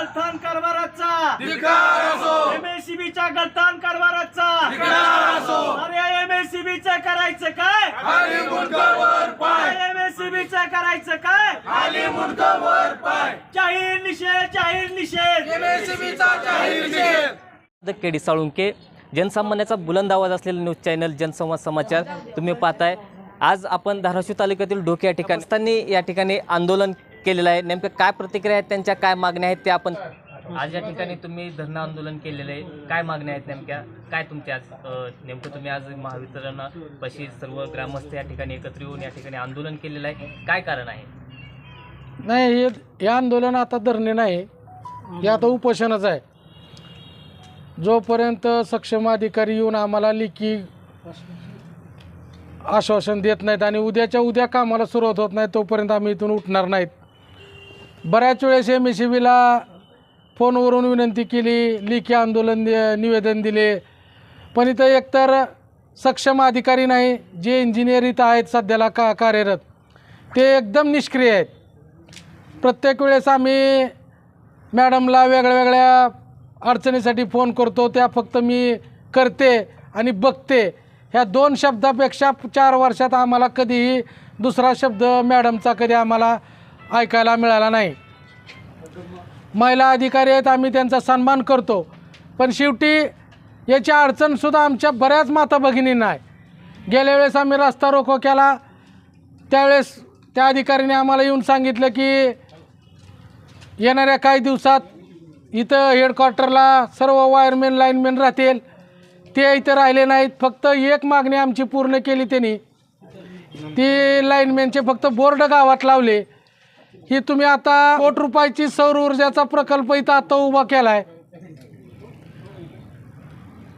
गलथान कारभाराचा. धिक्कार असो. एमएससीबीच्या गलथान कारभाराचा. धिक्कार असो. अरे एमएससीबीचं करायचं काय? खाली मुंडकावर पाय. एमएससीबीचं करायचं काय? खाली मुंडकावर पाय. जाहीर निषेध जाहीर निषेध. एमएससीबीचा जाहीर निषेध. के डी साळुंके जनसामान्याचा बुलंद आवाज असलेला न्यूज चॅनल जनसंवाद समाचार तुम्ही पाहताय. आज आपण धाराशिव तालुक्यातील डोके या ठिकाणी या ठिकाणी आंदोलन केलेलं आहे. नेमकं काय प्रतिक्रिया आहेत त्यांच्या काय मागण्या आहेत ते आपण आज या ठिकाणी तुम्ही धरणं आंदोलन केलेलं आहे. काय मागण्या आहेत नेमक्या? काय तुमच्या आज नेमकं तुम्ही आज महावितरणापाशी सर्व ग्रामस्थ या ठिकाणी एकत्र येऊन या ठिकाणी आंदोलन केलेलं आहे. काय कारण आहे? नाही हे हे आंदोलन आता धरणे नाही. हे आता उपोषणच आहे. जोपर्यंत सक्षम अधिकारी येऊन आम्हाला लेखी आश्वासन देत नाहीत आणि उद्याच्या उद्या कामाला सुरुवात होत नाही तोपर्यंत आम्ही इथून उठणार नाहीत. बऱ्याच वेळेस एम एस सी बीला फोनवरून विनंती केली लेखी आंदोलन दि- निवेदन दिले. पण इथं एकतर सक्षम अधिकारी नाही जे इंजिनियर इथं आहेत सध्याला का कार्यरत ते एकदम निष्क्रिय आहेत. प्रत्येक वेळेस आम्ही मॅडमला वेगळ्या वेगळ्या अडचणीसाठी फोन करतो त्या फक्त मी करते आणि बघते. ह्या दोन शब्दापेक्षा चार वर्षात आम्हाला कधीही दुसरा शब्द मॅडमचा कधी आम्हाला ऐकायला मिळाला नाही. महिला अधिकारी आहेत आम्ही त्यांचा सन्मान करतो. पण शेवटी याची अडचणसुद्धा आमच्या बऱ्याच माता भगिनींना आहे. गेल्या वेळेस आम्ही रस्ता रोको केला. त्यावेळेस त्या अधिकाऱ्याने आम्हाला येऊन सांगितलं की येणाऱ्या काही दिवसात इथं हेडक्वार्टरला सर्व वायरमेन लाईनमॅन राहतील. ते इथं राहिले नाहीत. फक्त एक मागणी आमची पूर्ण केली त्यांनी. ती लाईनमॅनचे फक्त बोर्ड गावात लावले. ही तुम्ही आता कोट रुपयाची सौर ऊर्जाचा प्रकल्प इथं आता उभा केला आहे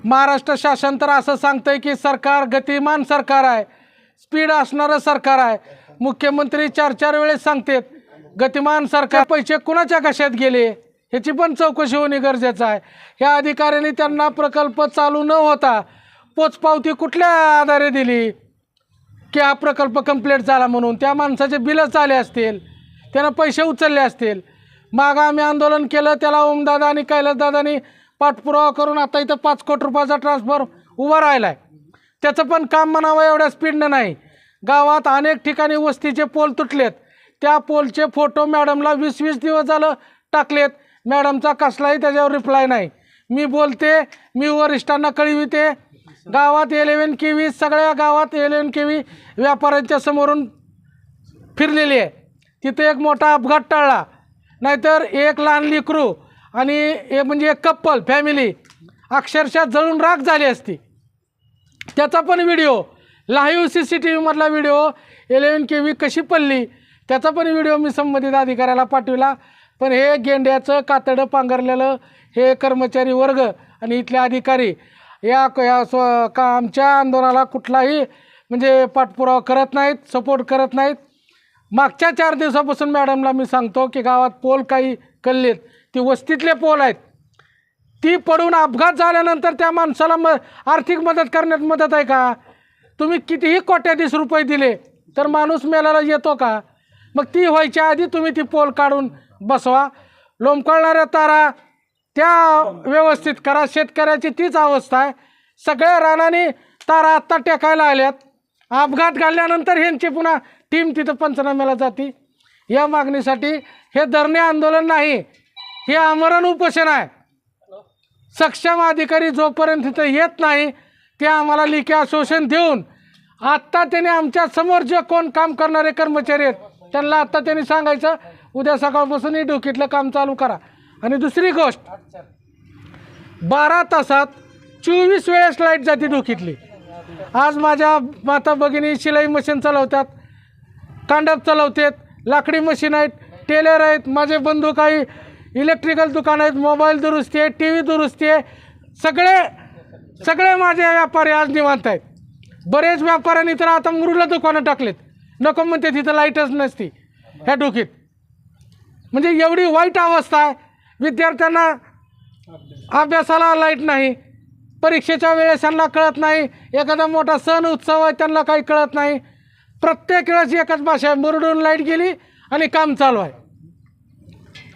महाराष्ट्र शासन तर असं सांगतंय की सरकार गतिमान सरकार आहे. स्पीड असणारं सरकार आहे. मुख्यमंत्री चार चार वेळेस सांगतात गतिमान सरकार पैसे कुणाच्या कशात गेले? ह्याची पण चौकशी होणे गरजेचं आहे. ह्या अधिकाऱ्यांनी त्यांना प्रकल्प चालू न होता पोचपावती कुठल्या आधारे दिली? की हा प्रकल्प कंप्लीट झाला म्हणून? त्या माणसाचे बिलच आले असतील. त्यानं पैसे उचलले असतील. मागं आम्ही आंदोलन केलं त्याला ओमदादा आणि कैलासदादानी पाठपुरावा करून आता इथं पाच कोटी रुपयाचा ट्रान्सफर उभा राहिला आहे त्याचं पण काम म्हणावं एवढ्या स्पीडनं नाही. गावात अनेक ठिकाणी वस्तीचे पोल तुटलेत. त्या पोलचे फोटो मॅडमला वीस वीस दिवस झालं टाकलेत. मॅडमचा कसलाही त्याच्यावर रिप्लाय नाही. मी बोलते मी वरिष्ठांना कळविते. गावात एलेवन के व्ही सगळ्या गावात एलेवन के व्ही व्यापाऱ्यांच्या समोरून फिरलेली आहे. तिथं एक मोठा अपघात टळला. नाहीतर एक लहान लेकरू आणि एक म्हणजे एक कप्पल फॅमिली अक्षरशः जळून राख झाली असती. त्याचा पण video live C C T व्हीमधला video eleven K V कशी पडली त्याचा पण व्हिडिओ मी संबंधित अधिकाऱ्याला पाठविला. पण हे गेंड्याचं कातडं पांघरलेलं हे कर्मचारी वर्ग आणि इथले अधिकारी या या स्व का आमच्या आंदोलनाला कुठलाही म्हणजे पाठपुरावा करत नाहीत सपोर्ट करत नाहीत. मागच्या चार दिवसापासून मॅडमला मी सांगतो की गावात पोल काही कल्लेत ती वस्तीतले पोल आहेत. ती पडून अपघात झाल्यानंतर त्या माणसाला म आर्थिक मदत करण्यात मदत आहे का? तुम्ही कितीही कोट्याधीश रुपये दिले तर माणूस मेलाला येतो का? मग ती व्हायच्या आधी तुम्ही ती पोल काढून बसवा. लोंबकळणाऱ्या तारा त्या व्यवस्थित करा. शेतकऱ्याची तीच अवस्था आहे. सगळ्या रानाने तारा आत्ता टेकायला आल्यात. अपघात घडल्यानंतर ह्यांची पुन्हा टीम तिथं पंचनाम्याला जाते. या मागणीसाठी हे धरणे आंदोलन नाही हे आमरण उपोषण आहे. सक्षम अधिकारी जोपर्यंत तिथं येत नाही ते आम्हाला लिखी आश्वासन देऊन आत्ता त्याने आमच्यासमोर जे कोण काम करणारे कर्मचारी आहेत त्यांना आत्ता त्यांनी सांगायचं उद्या सकाळपासून ही डोकीतलं काम चालू करा. आणि दुसरी गोष्ट बारा तासात चोवीस वेळेस लाइट जाते डोकीतली आज माझ्या माता भगिनी शिलाई मशीन चालवतात कांडप चालवतात लाकडी मशीन आहेत टेलर आहेत माझे बंधू काही इलेक्ट्रिकल दुकान आहेत मोबाईल दुरुस्ती आहे टी व्ही दुरुस्ती आहे. सगळे सगळे माझे व्यापारी आज निवांत आहेत. बरेच व्यापाऱ्यांनी तर आता मुरुला दुकानं टाकलेत. नको म्हणते तिथं लाईटच नसती. ह्या डोकीत. म्हणजे एवढी वाईट अवस्था आहे. विद्यार्थ्यांना अभ्यासाला लाइट नाही. परीक्षेच्या वेळेस त्यांना कळत नाही. एखादा मोठा सण उत्सव आहे त्यांना काही कळत नाही. प्रत्येक वेळेस एकच भाषा आहे मुरडून लाइट गेली आणि काम चालू आहे.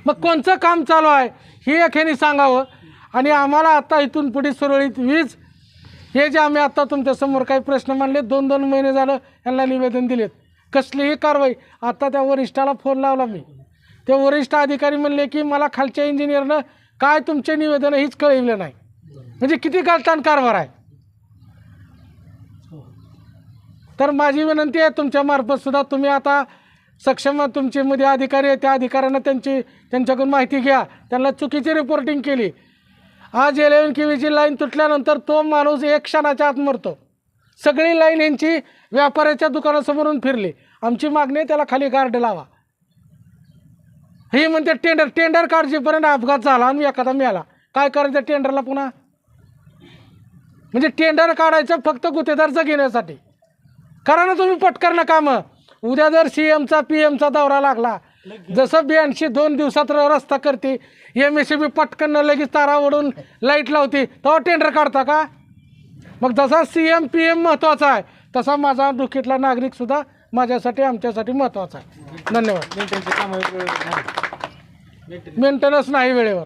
मग कोणचं काम चालू आहे? हे एक ह्यानी सांगावं. आणि आम्हाला आता इथून पुढे सुरळीत वीज हे जे आम्ही आता तुमच्यासमोर काही प्रश्न मांडले दोन दोन महिने झालं यांना निवेदन दिलेत. कसलीही कारवाई आता त्या वरिष्ठाला फोन लावला मी. ते वरिष्ठ अधिकारी म्हणले की मला खालच्या इंजिनियरनं काय तुमचे निवेदन हीच कळविलं नाही. म्हणजे किती गलतान कारभार आहे? तर माझी विनंती आहे तुमच्या सुद्धा तुम्ही आता सक्षम तुमचे मध्ये अधिकारी आहे त्या अधिकाऱ्यांना त्यांची त्यांच्याकडून माहिती घ्या. त्यांना चुकीची रिपोर्टिंग केली. आज एलेवन केवीची लाईन तुटल्यानंतर तो माणूस एक क्षणाच्या आत मरतो. सगळी लाईन यांची व्यापाऱ्याच्या दुकानासमोरून फिरली. आमची मागणी आहे त्याला खाली गार्ड लावा. ही म्हणते टेंडर टेंडर काढजीपर्यंत अपघात झाला आणि एखादा मिळाला काय करायचं टेंडरला पुन्हा? म्हणजे टेंडर काढायचं फक्त गुत्तेदारचं घेण्यासाठी करा ना तुम्ही पटकन कामं. उद्या जर सी एमचा पी एमचा दौरा लागला जसं ब्याऐंशी दोन दिवसात र- रस्ता करते एम एस सी बी पटकन लगेच तारा ओढून लाइट लावते तेव्हा टेंडर काढता का? मग जसा सी एम पी एम महत्त्वाचा आहे तसा माझा दुखीतला नागरिकसुद्धा माझ्यासाठी आमच्यासाठी महत्त्वाचा आहे. धन्यवाद. मेंटेनन्स नाही वेळेवर.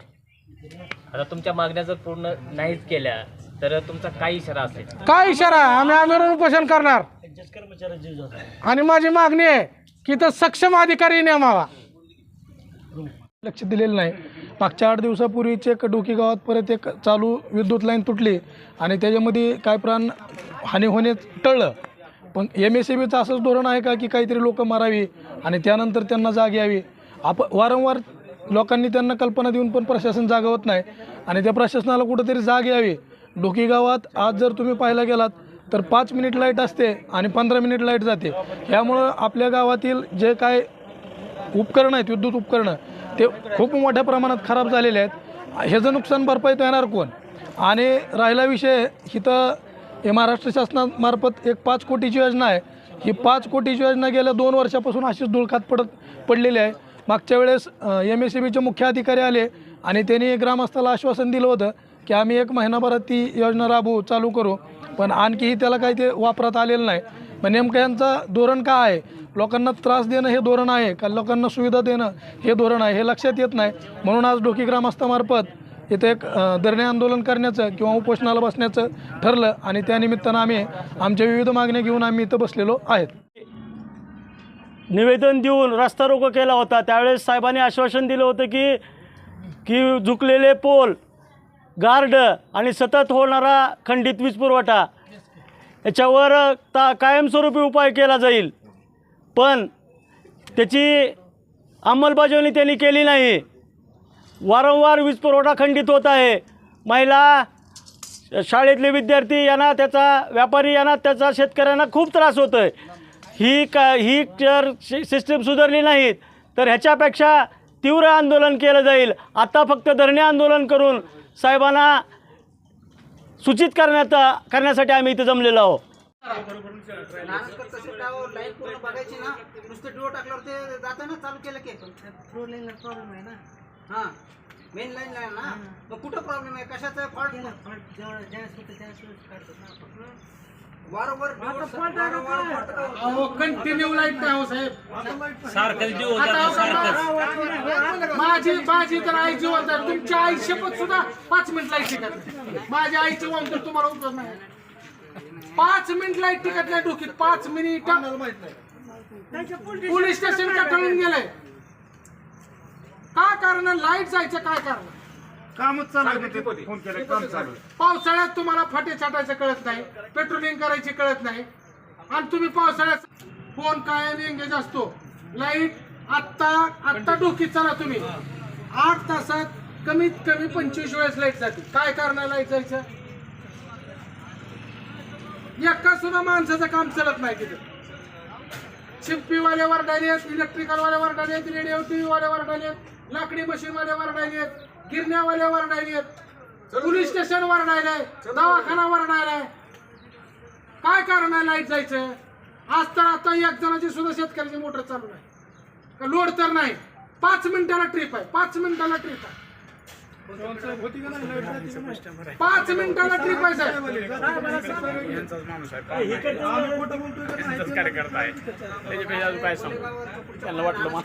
आता तुमच्या मागण्या जर पूर्ण नाहीच केल्या तर तुमचा काय इशारा असेल? काय इशारा? आहे? आम्ही आमरण उपोषण करणार. आणि माझी मागणी आहे की तर सक्षम अधिकारी नेमावा लक्ष दिलेलं नाही. मागच्या आठ दिवसापूर्वीच एक डोकी गावात परत एक चालू विद्युत लाईन तुटली आणि त्याच्यामध्ये काय प्राण हानी होणे टळलं. पण एम एस सी बीचं असंच धोरण आहे का की काहीतरी लोक मारावी आणि त्यानंतर त्यांना जाग यावी? आप वारंवार लोकांनी त्यांना कल्पना देऊन पण प्रशासन जागवत नाही आणि त्या प्रशासनाला कुठंतरी जाग यावी. डोकी गावात आज जर तुम्ही पाहायला गेलात तर पाच मिनिट लाइट असते आणि पंधरा मिनिट लाइट जाते. ह्यामुळं आपल्या गावातील जे काय उपकरणं आहेत विद्युत उपकरणं ते खूप मोठ्या प्रमाणात खराब झालेले आहेत. ह्याचं नुकसान भरपाई येणार कोण? आणि राहिला विषय इथं हे महाराष्ट्र शासनामार्फत एक पाच कोटीची योजना आहे. ही पाच कोटीची योजना गेल्या दोन वर्षापासून अशीच धुळखात पडत पडलेली आहे. मागच्या वेळेस एम एस सी बीचे मुख्य अधिकारी आले आणि त्यांनी ग्रामस्थाला आश्वासन दिलं होतं. की आम्ही एक महिनाभरात ती योजना राबवू चालू करू. पण आणखीही त्याला काही ते वापरात आलेलं नाही. मग नेमकं यांचं धोरण काय आहे? लोकांना त्रास देणं हे धोरण आहे का? लोकांना सुविधा देणं हे धोरण आहे? हे लक्षात येत नाही. म्हणून आज डोकी ग्रामस्थामार्फत इथं एक धरणे आंदोलन करण्याचं किंवा उपोषणाला बसण्याचं ठरलं आणि त्यानिमित्तानं आम्ही आमच्या विविध मागण्या घेऊन आम्ही इथं बसलेलो आहेत. निवेदन देऊन रस्ता रोको केला होता. त्यावेळेस साहेबांनी आश्वासन दिलं होतं की की झुकलेले पोल गार्ड आणि सतत होणारा खंडित वीज पुरवठा. याच्यावर ता कायमस्वरूपी उपाय केला जाईल. पण त्याची अंमलबजावणी त्यांनी केली नाही. वारंवार वीज पुरवठा खंडित होत आहे. महिला शाळेतले विद्यार्थी यांना त्याचा व्यापारी यांना त्याचा शेतकऱ्यांना खूप त्रास होतो आहे ही का ही जर सिस्टीम सुधारली नाहीत तर ह्याच्यापेक्षा तीव्र आंदोलन केलं जाईल. आता फक्त धरणे आंदोलन करून साहेबांना सूचित करण्यात करण्यासाठी आम्ही इथं जमलेलो आहोत. नानक तसे टावर लाइट पूर्ण बघायची ना? नुसतं डोळ टाकल्यावर ते जातं ना चालू केलं की फ्लो लाईनला प्रॉब्लेम आहे? ना हां मेन लाईन ना मग कुठं प्रॉब्लेम आहे कशाचा फॉल्ट होतो? कंटिन्यू लाइट नाही हो साहेब? माझी माझी तर आई जिवंत आहे. तुमच्या आई शपथ सुद्धा पाच मिनिट लाइट टिकत नाही. माझ्या आईची वाम तर तुम्हाला उपयोग नाही. पाच मिनिट लाइट टिकत नाही डोकीत पाच मिनिट. पोलीस स्टेशन कटाळून गेलंय. काय कारण? लाइट जायचं काय कारण? पावसाळ्यात तुम्हाला फाटे छाटायचं कळत नाही पेट्रोलिंग करायची कळत नाही. आणि तुम्ही पावसाळ्यात फोन कायम एंगेज असतो. लाइट आत्ता आत्ता डोकीत चला तुम्ही. आठ तासात कमीत कमी पंचवीस वेळेस लाइट जाते. काय कारण लाइट जायचं? एका सुद्धा माणसाचं काम चालत नाही तिथे. शिप्पीवाले वरडाले आहेत इलेक्ट्रिकल वाले वरडाले आहेत रेडिओ टीव्ही वाले वरडाले आहेत लाकडी मशीन वाले वरडाले आहेत. गिरण्यावाले वरडाले आहेत पोलीस स्टेशन वरडायला दवाखाना वरडायला काय कारण आहे लाइट जायचं? आज तर आता एक जणाची सुद्धा शेतकऱ्याची मोटर चालू नाही. का लोड तर नाही. पाच मिनिटाला ट्रिप आहे. पाच मिनिटाला ट्रिप आहे. पाच मिनिटाला ट्रिप आहे साहेब. कार्यकर्ता आहे. त्याच्यापेक्षा अजून काय सांगू? त्यांना वाटलं मग